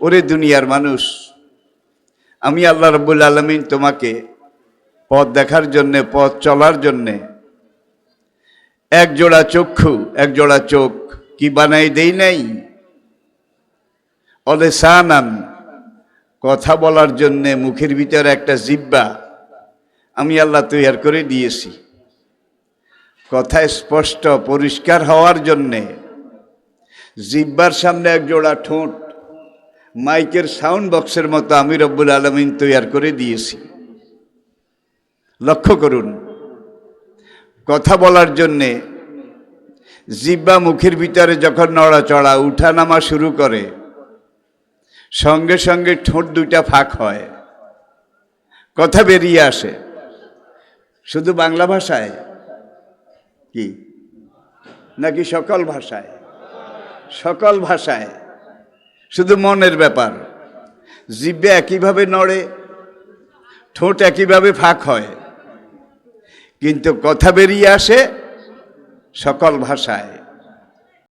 ওরে দুনিয়ার মানুষ, আমি আল্লাহ রব্বুল আলমিন তোমাকে পথ দেখার জন্যে, পথ চলার জন্যে এক জোড়া চক্ষু, এক জোড়া চোখ কি বানাই দেই নাই? অলেসানান, কথা বলার জন্যে মুখের ভিতরে একটা জিব্বা আমি আল্লাহ তৈয়ার করে দিয়েছি। কথা স্পষ্ট, পরিষ্কার হওয়ার জন্যে জিব্বার সামনে এক জোড়া ঠোঁট মাইকের সাউন্ড বক্সের মতো আমি রব্বুল আলমিন তৈয়ার করে দিয়েছি। লক্ষ্য করুন, কথা বলার জন্যে জিব্বা মুখের ভিতরে যখন নড়াচড়া উঠা নামা শুরু করে, সঙ্গে সঙ্গে ঠোঁট দুইটা ফাঁক হয়, কথা বেরিয়ে আসে। শুধু বাংলা ভাষায়? কি? নাকি সকল ভাষায়? সকল ভাষায়। শুধু মনের ব্যাপার। জিব্বে একইভাবে নড়ে, ঠোঁট একইভাবে ফাঁক হয়। কিন্তু কথা বেরিয়ে আসে সকল ভাষায়।